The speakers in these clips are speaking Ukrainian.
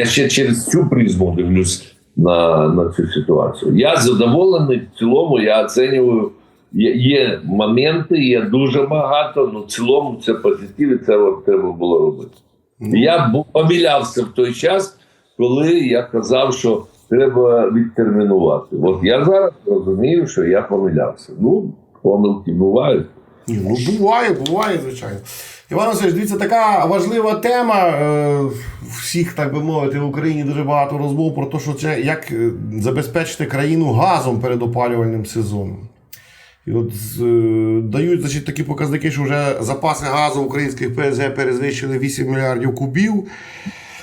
Я ще через цю призму дивлюсь на, на цю ситуацію. Я задоволений в цілому, я оцінюю. Є, є моменти, є дуже багато, але в цілому це позитив, і це треба було робити. Я бу- помилявся в той час, коли я казав, що треба відтермінувати. От я зараз розумію, що я помилявся. Ну, помилки бувають. Ну буває, буває, звичайно. Іван Васильович, дивіться, така важлива тема. Е, всіх, так би мовити, в Україні дуже багато розмов про те, що це як е, забезпечити країну газом перед опалювальним сезоном. І от е, дають значить, такі показники, що вже запаси газу українських ПСГ перевищили 8 мільярдів кубів.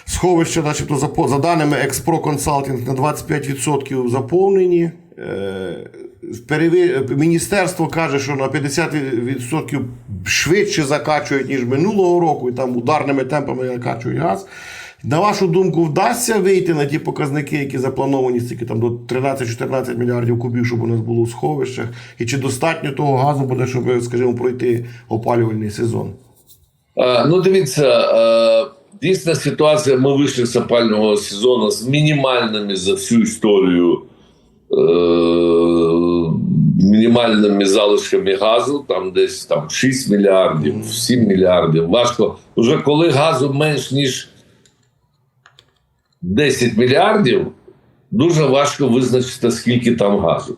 Сховища, начебто, за, за даними Експро Консалтинг, на 25% заповнені. Міністерство каже, що на 50% швидше закачують, ніж минулого року, і там ударними темпами накачують газ. На вашу думку, вдасться вийти на ті показники, які заплановані стільки там до 13-14 мільярдів кубів, щоб у нас було в сховищах, і чи достатньо того газу буде, щоб, скажімо, пройти опалювальний сезон? Е, Ну, дивіться, е, дійсна ситуація. Ми вийшли з опального сезону з мінімальними за всю історію е, мінімальними залишками газу, там десь там 6 мільярдів, 7 мільярдів. Важко. Уже коли газу менш ніж 10 мільярдів, дуже важко визначити, скільки там газу.